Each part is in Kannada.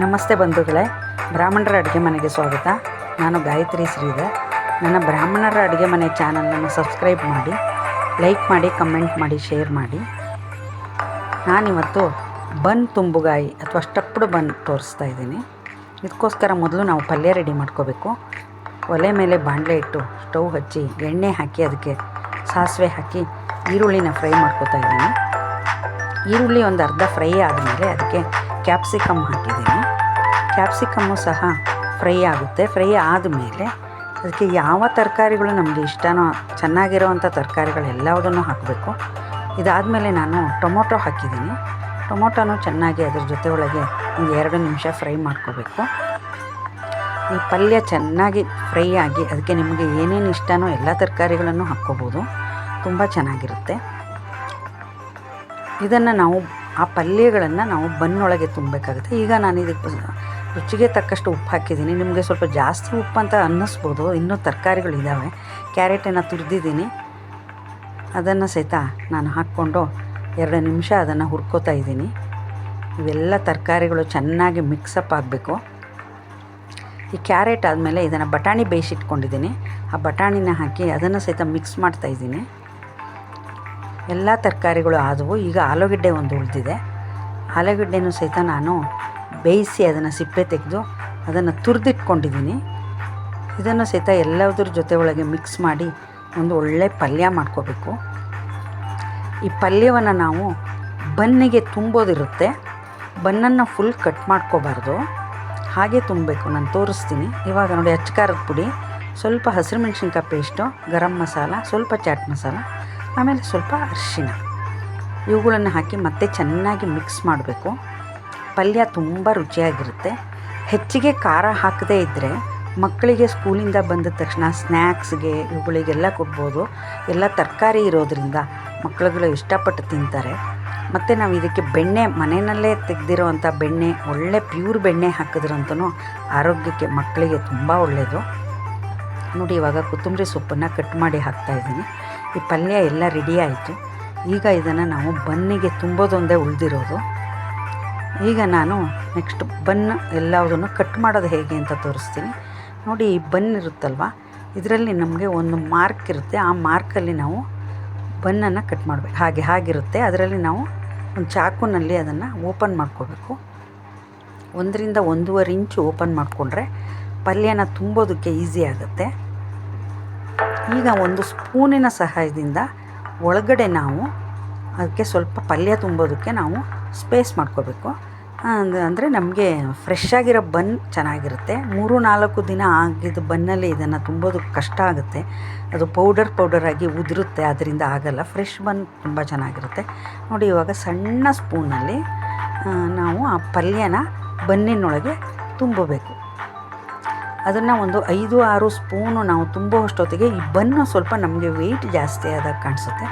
ನಮಸ್ತೆ ಬಂಧುಗಳೇ, ಬ್ರಾಹ್ಮಣರ ಅಡುಗೆ ಮನೆಗೆ ಸ್ವಾಗತ. ನಾನು ಗಾಯತ್ರಿ ಶ್ರೀಧರ್. ನನ್ನ ಬ್ರಾಹ್ಮಣರ ಅಡುಗೆ ಮನೆ ಚಾನಲನ್ನು ಸಬ್ಸ್ಕ್ರೈಬ್ ಮಾಡಿ ಲೈಕ್ ಮಾಡಿ ಕಮೆಂಟ್ ಮಾಡಿ ಶೇರ್ ಮಾಡಿ. ನಾನಿವತ್ತು ಬನ್ ತುಂಬುಗಾಯಿ ಅಥವಾ ಸ್ಟಪ್ಡ್ ಬನ್ ತೋರಿಸ್ತಾ ಇದ್ದೀನಿ. ಇದಕ್ಕೋಸ್ಕರ ಮೊದಲು ನಾವು ಪಲ್ಯ ರೆಡಿ ಮಾಡ್ಕೋಬೇಕು. ಒಲೆ ಮೇಲೆ ಬಾಣಲೆ ಇಟ್ಟು ಸ್ಟವ್ ಹಚ್ಚಿ, ಎಣ್ಣೆ ಹಾಕಿ ಅದಕ್ಕೆ ಸಾಸಿವೆ ಹಾಕಿ ಈರುಳ್ಳಿನ ಫ್ರೈ ಮಾಡ್ಕೋತಾ ಇದ್ದೀನಿ. ಈರುಳ್ಳಿ ಒಂದು ಅರ್ಧ ಫ್ರೈ ಆದಮೇಲೆ ಅದಕ್ಕೆ ಕ್ಯಾಪ್ಸಿಕಮ್ ಹಾಕಿದ್ದೀನಿ ಕ್ಯಾಪ್ಸಿಕಮ್ಮು ಸಹ ಫ್ರೈ ಆಗುತ್ತೆ. ಫ್ರೈ ಆದಮೇಲೆ ಅದಕ್ಕೆ ಯಾವ ತರಕಾರಿಗಳು ನಮಗೆ ಇಷ್ಟನೋ ಚೆನ್ನಾಗಿರೋವಂಥ ತರಕಾರಿಗಳು ಹಾಕಬೇಕು. ಇದಾದಮೇಲೆ ನಾನು ಟೊಮೊಟೊ ಹಾಕಿದ್ದೀನಿ. ಟೊಮೊಟೊನೂ ಚೆನ್ನಾಗಿ ಅದ್ರ ಜೊತೆ ಒಳಗೆ ಒಂದು ಎರಡು ನಿಮಿಷ ಫ್ರೈ ಮಾಡ್ಕೋಬೇಕು. ಈ ಪಲ್ಯ ಚೆನ್ನಾಗಿ ಫ್ರೈ ಆಗಿ ಅದಕ್ಕೆ ನಿಮಗೆ ಏನೇನು ಇಷ್ಟನೋ ಎಲ್ಲ ತರಕಾರಿಗಳನ್ನು ಹಾಕ್ಕೋಬೋದು. ತುಂಬ ಚೆನ್ನಾಗಿರುತ್ತೆ. ಇದನ್ನು ನಾವು ಆ ಪಲ್ಯಗಳನ್ನು ನಾವು ಬನ್ನೊಳಗೆ ತುಂಬಬೇಕಾಗುತ್ತೆ. ಈಗ ನಾನು ಇದಕ್ಕೆ ರುಚಿಗೆ ತಕ್ಕಷ್ಟು ಉಪ್ಪು ಹಾಕಿದ್ದೀನಿ. ನಿಮಗೆ ಸ್ವಲ್ಪ ಜಾಸ್ತಿ ಉಪ್ಪು ಅಂತ ಅನ್ನಿಸ್ಬೋದು. ಇನ್ನೂ ತರಕಾರಿಗಳಿದ್ದಾವೆ ಕ್ಯಾರೆಟನ್ನು ತುರಿದಿದ್ದೀನಿ. ಅದನ್ನು ಸಹಿತ ನಾನು ಹಾಕ್ಕೊಂಡು ಎರಡು ನಿಮಿಷ ಅದನ್ನು ಹುರ್ಕೋತಾ ಇದ್ದೀನಿ. ಇವೆಲ್ಲ ತರಕಾರಿಗಳು ಚೆನ್ನಾಗಿ ಮಿಕ್ಸಪ್ ಆಗಬೇಕು. ಈ ಕ್ಯಾರೆಟ್ ಆದಮೇಲೆ ಇದನ್ನು ಬಟಾಣಿ ಬೇಯಿಸಿಟ್ಕೊಂಡಿದ್ದೀನಿ ಆ ಬಟಾಣಿನ ಹಾಕಿ ಅದನ್ನು ಸಹಿತ ಮಿಕ್ಸ್ ಮಾಡ್ತಾ ಇದ್ದೀನಿ. ಎಲ್ಲ ತರಕಾರಿಗಳು ಆದವು. ಈಗ ಆಲೂಗಡ್ಡೆ ಒಂದು ಉಳಿದಿದೆ. ಆಲೂಗಡ್ಡೆನೂ ಸಹಿತ ನಾನು ಬೇಯಿಸಿ ಅದನ್ನು ಸಿಪ್ಪೆ ತೆಗೆದು ಅದನ್ನು ತುರಿದಿಟ್ಕೊಂಡಿದ್ದೀನಿ. ಇದನ್ನು ಸಹಿತ ಎಲ್ಲದ್ರ ಜೊತೆ ಒಳಗೆ ಮಿಕ್ಸ್ ಮಾಡಿ ಒಂದು ಒಳ್ಳೆ ಪಲ್ಯ ಮಾಡ್ಕೋಬೇಕು. ಈ ಪಲ್ಯವನ್ನು ನಾವು ಬನ್ನಿಗೆ ತುಂಬೋದಿರುತ್ತೆ. ಬನ್ನನ್ನು ಫುಲ್ ಕಟ್ ಮಾಡ್ಕೋಬಾರ್ದು. ಹಾಗೆ ತುಂಬಬೇಕು, ನಾನು ತೋರಿಸ್ತೀನಿ. ಇವಾಗ ನೋಡಿ ಅಚ್ಕಾರದ ಪುಡಿ, ಸ್ವಲ್ಪ ಹಸಿರು ಮೆಣಸಿನ್ಕಾಯಿ ಪೇಸ್ಟು ಗರಂ ಮಸಾಲ, ಸ್ವಲ್ಪ ಚಾಟ್ ಮಸಾಲ, ಆಮೇಲೆ ಸ್ವಲ್ಪ ಅರಿಶಿನ ಇವುಗಳನ್ನು ಹಾಕಿ ಮತ್ತೆ ಚೆನ್ನಾಗಿ ಮಿಕ್ಸ್ ಮಾಡಬೇಕು. ಪಲ್ಯ ತುಂಬ ರುಚಿಯಾಗಿರುತ್ತೆ. ಹೆಚ್ಚಿಗೆ ಖಾರ ಹಾಕದೇ ಇದ್ದರೆ ಮಕ್ಕಳಿಗೆ ಸ್ಕೂಲಿಂದ ಬಂದ ತಕ್ಷಣ ಸ್ನ್ಯಾಕ್ಸ್ಗೆ ಇವುಗಳಿಗೆಲ್ಲ ಕೊಡ್ಬೋದು. ಎಲ್ಲ ತರಕಾರಿ ಇರೋದರಿಂದ ಮಕ್ಕಳುಗಳು ಇಷ್ಟಪಟ್ಟು ತಿಂತಾರೆ. ಮತ್ತು ನಾವು ಇದಕ್ಕೆ ಬೆಣ್ಣೆ ಮನೆಯಲ್ಲೇ ತೆಗೆದಿರೋವಂಥ ಬೆಣ್ಣೆ, ಒಳ್ಳೆ ಪ್ಯೂರ್ ಬೆಣ್ಣೆ ಹಾಕಿದ್ರಂತೂ ಆರೋಗ್ಯಕ್ಕೆ ಮಕ್ಕಳಿಗೆ ತುಂಬ ಒಳ್ಳೆಯದು ನೋಡಿ, ಇವಾಗ ಕೊತ್ತಂಬರಿ ಸೊಪ್ಪನ್ನು ಕಟ್ ಮಾಡಿ ಹಾಕ್ತಾಯಿದ್ದೀನಿ ಈ ಪಲ್ಯ ಎಲ್ಲ ರೆಡಿ ಆಯಿತು. ಈಗ ಇದನ್ನು ನಾವು ಬನ್ನಿಗೆ ತುಂಬೋದೊಂದೇ ಉಳಿದಿರೋದು. ಈಗ ನಾನು ನೆಕ್ಸ್ಟ್ ಬನ್ ಎಲ್ಲದನ್ನು ಕಟ್ ಮಾಡೋದು ಹೇಗೆ ಅಂತ ತೋರಿಸ್ತೀನಿ. ನೋಡಿ, ಈ ಬನ್ ಇರುತ್ತಲ್ವ? ಇದರಲ್ಲಿ ನಮಗೆ ಒಂದು ಮಾರ್ಕ್ ಇರುತ್ತೆ. ಆ ಮಾರ್ಕಲ್ಲಿ ನಾವು ಬನ್ನನ್ನು ಕಟ್ ಮಾಡಬೇಕು. ಹಾಗೆ ಹಾಗಿರುತ್ತೆ. ಅದರಲ್ಲಿ ನಾವು ಒಂದು ಚಾಕುನಲ್ಲಿ ಅದನ್ನು ಓಪನ್ ಮಾಡ್ಕೋಬೇಕು. ಒಂದರಿಂದ ಒಂದೂವರೆ ಇಂಚು ಓಪನ್ ಮಾಡಿಕೊಂಡ್ರೆ ಪಲ್ಯನ ತುಂಬೋದಕ್ಕೆ ಈಸಿ ಆಗುತ್ತೆ. ಈಗ ಒಂದು ಸ್ಪೂನಿನ ಸಹಾಯದಿಂದ ಒಳಗಡೆ ನಾವು ಅದಕ್ಕೆ ಸ್ವಲ್ಪ ಪಲ್ಯ ತುಂಬೋದಕ್ಕೆ ನಾವು ಸ್ಪೇಸ್ ಮಾಡ್ಕೋಬೇಕು. ಅಂದರೆ ನಮಗೆ ಫ್ರೆಶ್ ಆಗಿರೋ ಬನ್ ಚೆನ್ನಾಗಿರುತ್ತೆ. ಮೂರು ನಾಲ್ಕು ದಿನ ಆಗಿದ್ದ ಬನ್ನಲ್ಲಿ ಇದನ್ನು ತುಂಬೋದು ಕಷ್ಟ ಆಗುತ್ತೆ. ಅದು ಪೌಡರ್ ಪೌಡರ್ ಆಗಿ ಉದುರುತ್ತೆ, ಅದರಿಂದ ಆಗಲ್ಲ. ಫ್ರೆಶ್ ಬನ್ ತುಂಬ ಚೆನ್ನಾಗಿರುತ್ತೆ. ನೋಡಿ, ಇವಾಗ ಸಣ್ಣ ಸ್ಪೂನಲ್ಲಿ ನಾವು ಆ ಪಲ್ಯನ ಬನ್ನಿನೊಳಗೆ ತುಂಬಬೇಕು. ಅದನ್ನು ಒಂದು ಐದು ಆರು ಸ್ಪೂನು ನಾವು ತುಂಬೋ ಅಷ್ಟೊತ್ತಿಗೆ ಈ ಬನ್ನು ಸ್ವಲ್ಪ ನಮಗೆ ವೆಯ್ಟ್ ಜಾಸ್ತಿ ಆದಾಗ ಕಾಣಿಸುತ್ತೆ.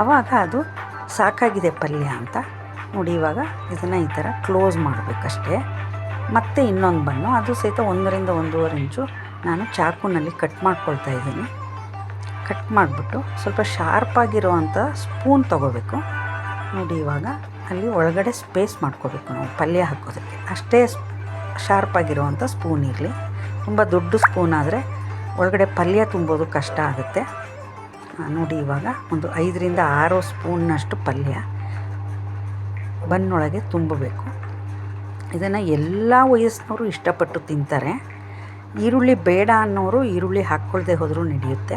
ಆವಾಗ ಅದು ಸಾಕಾಗಿದೆ ಪಲ್ಯ ಅಂತ ನೋಡಿ ಇವಾಗ ಇದನ್ನು ಈ ಥರ ಕ್ಲೋಸ್ ಮಾಡಬೇಕಷ್ಟೇ. ಮತ್ತು ಇನ್ನೊಂದು ಬಣ್ಣ, ಅದು ಸಹಿತ ಒಂದರಿಂದ ಒಂದೂವರೆ ಇಂಚು ನಾನು ಚಾಕುನಲ್ಲಿ ಕಟ್ ಮಾಡ್ಕೊಳ್ತಾ ಇದ್ದೀನಿ. ಕಟ್ ಮಾಡಿಬಿಟ್ಟು ಸ್ವಲ್ಪ ಶಾರ್ಪಾಗಿರುವಂಥ ಸ್ಪೂನ್ ತೊಗೋಬೇಕು. ನೋಡಿ ಇವಾಗ ಅಲ್ಲಿ ಒಳಗಡೆ ಸ್ಪೇಸ್ ಮಾಡ್ಕೋಬೇಕು ನಾವು, ಪಲ್ಯ ಹಾಕೋದಕ್ಕೆ. ಅಷ್ಟೇ ಶಾರ್ಪಾಗಿರುವಂಥ ಸ್ಪೂನ್ ಇರಲಿ. ತುಂಬ ದೊಡ್ಡ ಸ್ಪೂನ್ ಆದರೆ ಒಳಗಡೆ ಪಲ್ಯ ತುಂಬೋದು ಕಷ್ಟ ಆಗುತ್ತೆ. ನೋಡಿ ಇವಾಗ ಒಂದು ಐದರಿಂದ ಆರು ಸ್ಪೂನ್ನಷ್ಟು ಪಲ್ಯ. ಬನ್ನೊಳಗೆ ತುಂಬಬೇಕು. ಇದನ್ನು ಎಲ್ಲ ವಯಸ್ಸಿನವರು ಇಷ್ಟಪಟ್ಟು ತಿಂತಾರೆ. ಈರುಳ್ಳಿ ಬೇಡ ಅನ್ನೋರು ಈರುಳ್ಳಿ ಹಾಕ್ಕೊಳ್ದೆ ಹೋದರೂ ನಡೆಯುತ್ತೆ.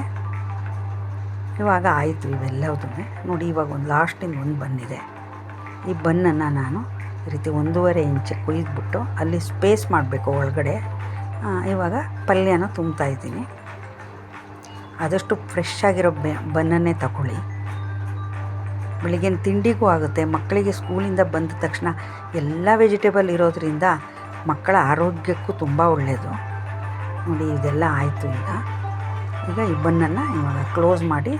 ಇವಾಗ ಆಯಿತು ಇವೆಲ್ಲದೂ ನೋಡಿ ಇವಾಗ ಒಂದು ಲಾಸ್ಟಿಂದ ಒಂದು ಬಂದಿದೆ. ಈ ಬನ್ನನ್ನು ನಾನು ಈ ರೀತಿ ಒಂದೂವರೆ ಇಂಚು ಕುಯ್ದುಬಿಟ್ಟು ಅಲ್ಲಿ ಸ್ಪೇಸ್ ಮಾಡಬೇಕು ಒಳಗಡೆ. ಇವಾಗ ಪಲ್ಯನ ತುಂಬ್ತಾ ಇದ್ದೀನಿ. ಆದಷ್ಟು ಫ್ರೆಶ್ ಆಗಿರೋ ಬೆ ಬನ್ನನ್ನೇ ತಗೊಳ್ಳಿ. ಬೆಳಿಗ್ಗಿನ ತಿಂಡಿಗೂ ಆಗುತ್ತೆ. ಮಕ್ಕಳಿಗೆ ಸ್ಕೂಲಿಂದ ಬಂದ ತಕ್ಷಣ ಎಲ್ಲ ವೆಜಿಟೇಬಲ್ ಇರೋದರಿಂದ ಮಕ್ಕಳ ಆರೋಗ್ಯಕ್ಕೂ ತುಂಬ ಒಳ್ಳೆಯದು ನೋಡಿ, ಇದೆಲ್ಲ ಆಯಿತು ಈಗ. ಈಗ ಈ ಬನ್ನನ್ನು ಇವಾಗ ಕ್ಲೋಸ್ ಮಾಡಿ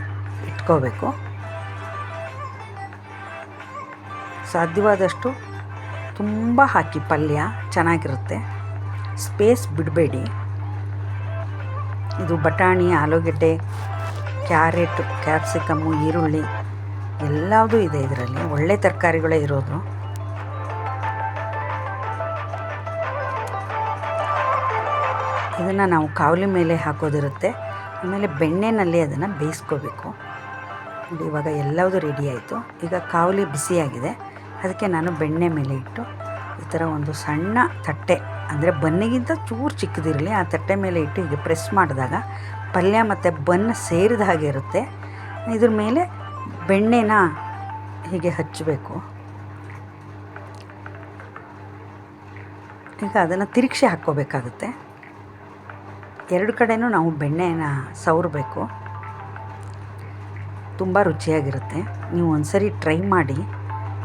ಇಟ್ಕೋಬೇಕು. ಸಾಧ್ಯವಾದಷ್ಟು ತುಂಬ ಹಾಕಿ, ಪಲ್ಯ ಚೆನ್ನಾಗಿರುತ್ತೆ. ಸ್ಪೇಸ್ ಬಿಡಬೇಡಿ. ಇದು ಬಟಾಣಿ, ಆಲೂಗೆಡ್ಡೆ, ಕ್ಯಾರೆಟು ಕ್ಯಾಪ್ಸಿಕಮ್ಮು ಈರುಳ್ಳಿ ಎಲ್ಲದೂ ಇದೆ ಇದರಲ್ಲಿ. ಒಳ್ಳೆ ತರಕಾರಿಗಳೇ ಇರೋದು. ಇದನ್ನು ನಾವು ಕಾವಲಿ ಮೇಲೆ ಹಾಕೋದಿರುತ್ತೆ. ಆಮೇಲೆ ಬೆಣ್ಣೆನಲ್ಲಿ ಅದನ್ನು ಬೇಯಿಸ್ಕೋಬೇಕು. ನೋಡಿ, ಇವಾಗ ಎಲ್ಲವೂ ರೆಡಿ ಆಯಿತು. ಈಗ ಕಾವಲಿ ಬಿಸಿಯಾಗಿದೆ. ಅದಕ್ಕೆ ನಾನು ಬೆಣ್ಣೆ ಮೇಲೆ ಇಟ್ಟು, ಈ ಥರ ಒಂದು ಸಣ್ಣ ತಟ್ಟೆ, ಅಂದರೆ ಬನ್ನಿಗಿಂತ ಚೂರು ಚಿಕ್ಕದಿರಲಿ, ಆ ತಟ್ಟೆ ಮೇಲೆ ಇಟ್ಟು ಹೀಗೆ ಪ್ರೆಸ್ ಮಾಡಿದಾಗ ಪಲ್ಯ ಮತ್ತು ಬನ್ ಸೇರಿದ ಹಾಗೆ ಇರುತ್ತೆ. ಇದ್ರ ಮೇಲೆ ಬೆಣ್ಣೆನ ಹೀಗೆ ಹಚ್ಚಬೇಕು. ಈಗ ಅದನ್ನು ತಿರುಗಿಸಿ ಹಾಕ್ಕೋಬೇಕಾಗುತ್ತೆ. ಎರಡು ಕಡೆಯೂ ನಾವು ಬೆಣ್ಣೆನ ಸವರಬೇಕು. ತುಂಬ ರುಚಿಯಾಗಿರುತ್ತೆ. ನೀವು ಒಂದ್ಸರಿ ಟ್ರೈ ಮಾಡಿ.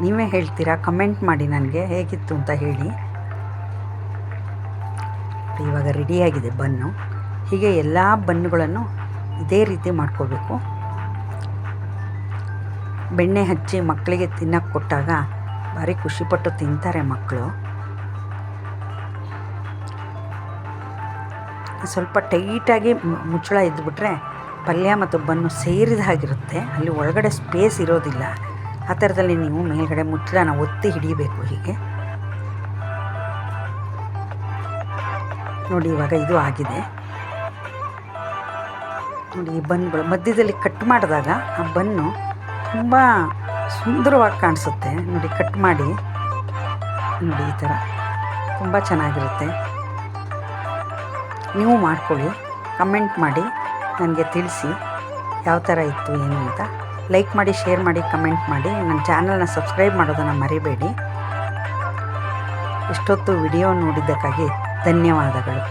ನೀವೇ ಹೇಳ್ತೀರಾ? ಕಮೆಂಟ್ ಮಾಡಿ ನನಗೆ. ಹೇಗಿತ್ತು ಅಂತ ಹೇಳಿ. ಇವಾಗ ರೆಡಿಯಾಗಿದೆ ಬನ್ನು. ಹೀಗೆ ಎಲ್ಲ ಬನ್ನುಗಳನ್ನು ಇದೇ ರೀತಿ ಮಾಡ್ಕೋಬೇಕು. ಬೆಣ್ಣೆ ಹಚ್ಚಿ ಮಕ್ಕಳಿಗೆ ತಿನ್ನಕ್ಕೆ ಕೊಟ್ಟಾಗ ಭಾರಿ ಖುಷಿಪಟ್ಟು ತಿಂತಾರೆ ಮಕ್ಕಳು. ಸ್ವಲ್ಪ ಟೈಟಾಗಿ ಮುಚ್ಚಳ ಇದ್ದುಬಿಟ್ರೆ ಪಲ್ಯ ಮತ್ತು ಬನ್ನು ಸೇರಿದ ಹಾಗಿರುತ್ತೆ. ಅಲ್ಲಿ ಒಳಗಡೆ ಸ್ಪೇಸ್ ಇರೋದಿಲ್ಲ. ಆ ಥರದಲ್ಲಿ ನೀವು ಮೇಲ್ಗಡೆ ಮುಚ್ಚಳನ ಒತ್ತಿ ಹಿಡಿಬೇಕು ಹೀಗೆ. ನೋಡಿ ಇವಾಗ ಇದು ಆಗಿದೆ. ನೋಡಿ ಈ ಬನ್ಗಳು ಮಧ್ಯದಲ್ಲಿ ಕಟ್ ಮಾಡಿದಾಗ ಆ ಬನ್ನು ತುಂಬ ಸುಂದರವಾಗಿ ಕಾಣಿಸುತ್ತೆ. ನೋಡಿ ಕಟ್ ಮಾಡಿ. ನೋಡಿ, ಈ ಥರ ತುಂಬ ಚೆನ್ನಾಗಿರುತ್ತೆ. ನೀವು ಮಾಡ್ಕೊಳ್ಳಿ. ಕಮೆಂಟ್ ಮಾಡಿ. ನನಗೆ ತಿಳಿಸಿ ಯಾವ ಥರ ಇತ್ತು, ಏನು ಅಂತ. ಲೈಕ್ ಮಾಡಿ ಶೇರ್ ಮಾಡಿ ಕಮೆಂಟ್ ಮಾಡಿ. ನನ್ನ ಚಾನಲ್ನ ಸಬ್ಸ್ಕ್ರೈಬ್ ಮಾಡೋದನ್ನು ಮರಿಬೇಡಿ. ಇಷ್ಟೊತ್ತು ವಿಡಿಯೋ ನೋಡಿದ್ದಕ್ಕಾಗಿ ಧನ್ಯವಾದಗಳು.